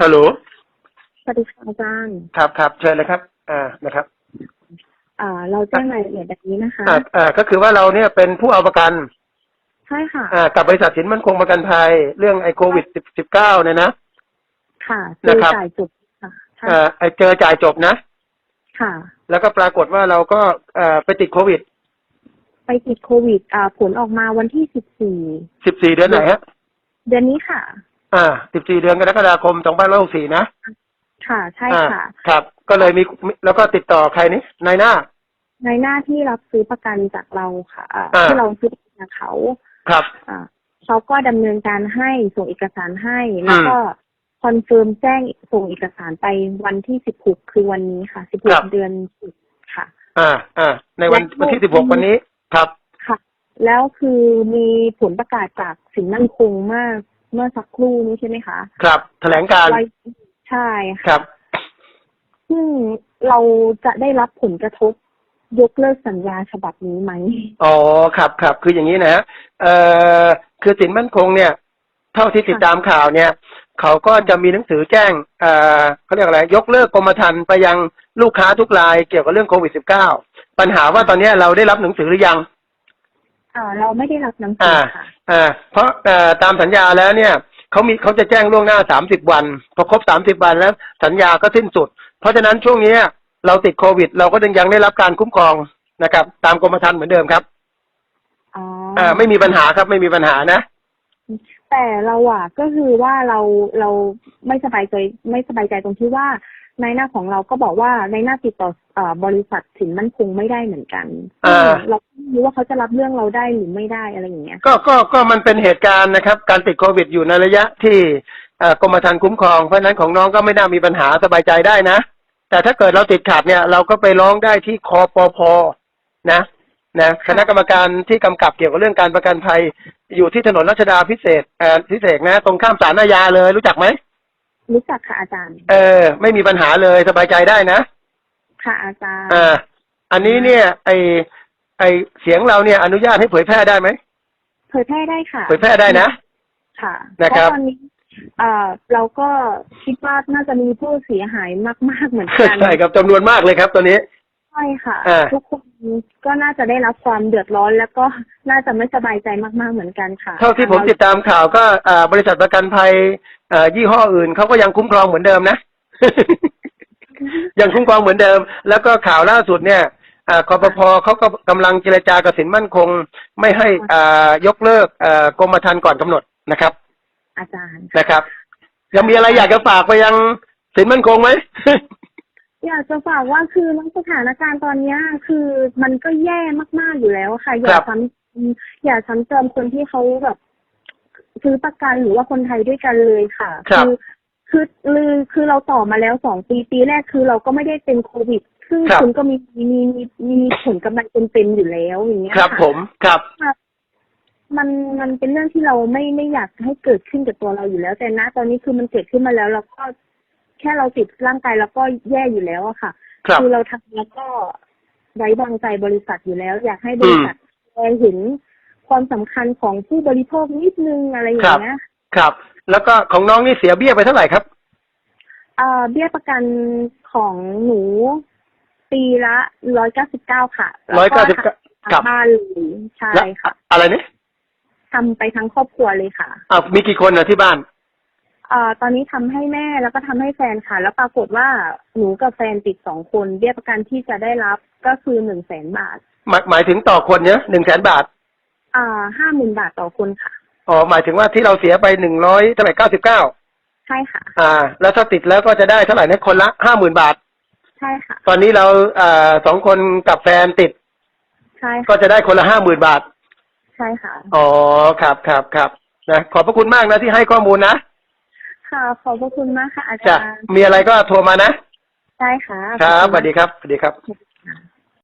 ฮัลโหลสวัสดีค่ะอาจารย์ครับครับเชิญเลยครับ อ่านะครับ อ่า เราแจ้งรายละเอียดแบบนี้นะคะอ่าอ่าก็คือว่าเราเนี่ยเป็นผู้เอาประกัน ใช่ค่ะ อ่ากับบริษัทสินมั่นคงประกันภัยเรื่องไอ้โควิดสิบเก้าเนี่ยนะ ค่ะนะคือครับ จ่ายจบค่ะใช่อ่าไอ้เจอจ่ายจบนะ ค่ะ แล้วก็ปรากฏว่าเราก็เอ่อไปติดโควิดไปติดโควิด อ่า ผลออกมาวันที่สิบสี่สิบสี่เดือนไหนฮะ เดือนนี้ค่ะ อ่าสิบสี่เดือนกรกฎาคมสองพันร้อยหกสี่นะค่ะ ใช่อ่าค่ะ ครับ ก็เลยมีแล้วก็ติดต่อใครนี่นายหน้า ในหน้าที่รับซื้อประกันจากเราค่ะอ่าอ่า ที่เราซื้อประกันจากเขา ครับ อ่าเขาก็ดำเนินการให้ส่งเอกสารให้แล้วก็คอนเฟิร์มแจ้งส่งเอกสารไปวันที่สิบหกคือวันนี้ค่ะสิบหครักบ เดือนสิบค่ะ อ่าอ่าในวันแล้ววันที่สิบหกวันนี้ครับ ค่ะ แล้วคือมีผลประกาศจากสินมั่นคงเมื่อ เมื่อสักครู่นี้ใช่ไหมคะ ครับ แถลงการไว้ใช่คค่ะรับ ซึ่งเราจะได้รับผลกระทบยกเลิกสัญญาฉบับนี้ไหม อ๋อ ครับครับคืออย่างนี้นะฮะเอ่อ คือสินมั่นคงเนี่ย เท่าที่ติดตามข่าวเนี่ย เขาก็จะมีหนังสือแจ้ง เอ่อเขาเรียกอะไร ยกเลิกกรมธรรม์ไปยังลูกค้าทุกรายเกี่ยวกับเรื่องโควิด -19 ปัญหาว่าตอนนี้เราได้รับหนังสือหรือยัง อ่า เราไม่ได้รับหนังสือ่าอค่ะอ่าเพราะเอ่อตามสัญญาแล้วเนี่ยเขามีเขาจะแจ้งล่วงหน้า30วัน พอครบ30วันแล้ว สัญญาก็สิ้นสุด เพราะฉะนั้นช่วงนี้เราติดโควิด เราก็ยังได้รับการคุ้มครองนะครับ ตามกรมธรรม์เหมือนเดิมครับอ๋ออ่าไม่มีปัญหาครับไม่มีปัญหานะ แต่เราอะก็คือว่าเราเราไม่สบายใจไม่สบายใจตรงที่ว่า ในหน้าของเราก็บอกว่าในหน้าติดต่อเอ่อบริษัทสินมั่นคงไม่ได้เหมือนกันอ่าซึ่งเราไม่รู้ว่าเขาจะรับเรื่องเราได้หรือไม่ได้อะไรอย่างเงี้ย ก็ก็ก็มันเป็นเหตุการณ์นะครับ การติดโควิดอยู่ในระยะที่เอ่อกรมธรรม์คุ้มครอง เพราะฉะนั้นของน้องก็ไม่น่ามีปัญหาสบายใจได้นะ แต่ถ้าเกิดเราติดขัดเนี่ยเราก็ไปร้องได้ที่คอปพนะนะคณะกรรมการที่กำกับเกี่ยวกับเรื่องการประกันภัย อยู่ที่ถนนรัชดาพิเศษเอ่อพิเศษนะ ตรงข้ามศาลอาญาเลยรู้จักไหม รู้จักค่ะอาจารย์ เออ ไม่มีปัญหาเลยสบายใจได้นะ ค่ะอาจารย์ อ่า อันนี้เนี่ย ไอไอเสียงเราเนี่ย อนุญาตให้เผยแพร่ได้ไหมเผยแพร่ได้ค่ะ เผยแพร่ได้นะ ค่ะนะครับเพราะตอนนี้เอ่อเราก็คิดว่าน่าจะมีผู้เสียหายมาก ๆ เหมือนกัน ใช่ครับจำนวนมากเลยครับตอนนี้ ใช่ค่ะ อ่า ทุกคนก็น่าจะได้รับความเดือดร้อนแล้วก็น่าจะไม่สบายใจมากๆเหมือนกันค่ะเท่าที่ผมติดตามข่าวก็อ่าบริษัทประกันภัยอ่ายี่ห้ออื่นเขาก็ยังคุ้มครองเหมือนเดิมนะ ยังคุ้มครองเหมือนเดิม แล้วก็ข่าวล่าสุดเนี่ยอ่าคอปพเขาก็กำลังเจรจากับสินมั่นคง ไม่ให้อ่ายกเลิกอ่ากรมธรรม์ก่อนกำหนดนะครับอาจารย์ นะครับ ยังมีอะไรอยากจะฝากไปยังสินมั่นคงไหม อยากจะฝากว่าคือในสถานการณ์ตอนเนี้ยคือมันก็แย่มากๆอยู่แล้วค่ะ อย่าครับซ้ำอย่าซ้ำเติมคนที่เขาแบบซื้อประกันหรือว่าคนไทยด้วยกันเลยค่ะครับคือคือคือเราต่อมาแล้วสองปีปีแรกคือเราก็ไม่ได้เป็นโควิด ซึ่งครับคุณก็มีมีมีมีผลกำไรเป็นๆอยู่แล้วอย่างเงี้ยครับะผมครับมันมันเป็นเรื่องที่เราไม่ไม่อยากให้เกิดขึ้นกับตัวเราอยู่แล้วแต่ณตอนนี้คือมันเกิดขึ้นมาแล้วเราก็ แค่เราติดร่างกายเราก็แย่อยู่แล้วอะค่ะครับ อเราทำแล้วก็ไว้วางใจบริษัทอยู่แล้ว อยากให้บริษัทแลเห็นความสำคัญของผู้บริโภคนิดนึงอะไรอย่างเงี้ยครับ แล้วก็ของน้องนี่เสียเบี้ยไปเท่าไหร่ครับ เอ่อเบี้ยประกันของหนูปีละร้อยเก้าสิบเก้าค่ะแล้วร้อยเก้าสิบเก้าทางครับบ้านเลยใช่แล้วค่ะอะไรเนี่ยทำไปทั้งครอบครัวเลยค่ะ อ้าวมีกี่คนนะที่บ้าน เอ่อตอนนี้ทำให้แม่แล้วก็ทำให้แฟนค่ะ แล้วปรากฏว่าหนูกับแฟนติดสองคนเบี้ยประกันที่จะได้รับก็คือหนึ่งแสนบาท หมายหมายถึงต่อคนเนี่ยหนึ่งแสนบาทอ่าห้าหมื่นบาทต่อคนค่ะอ๋อหมายถึงว่าที่เราเสียไปหนึ่งร้อยเท่าไหร่เก้าสิบเก้าใช่ค่ะ อ่า แล้วถ้าติดแล้วก็จะได้เท่าไหร่เนี่ยคนละห้าหมื่นบาท ใช่ค่ะ ตอนนี้เราอ่าสองคนกับแฟนติด ใช่ก็ค่ะจะได้คนละห้าหมื่นบาท ใช่ค่ะ อ๋อครับครับครับนะขอบพระคุณมากนะที่ให้ข้อมูลนะ ค่ะ ขอบพระคุณมากค่ะอาจะจารย์มีอะไรก็โทรมานะใช่ค่ะ ครับขสอวัสดีครับสวัสดีครับณค่ะ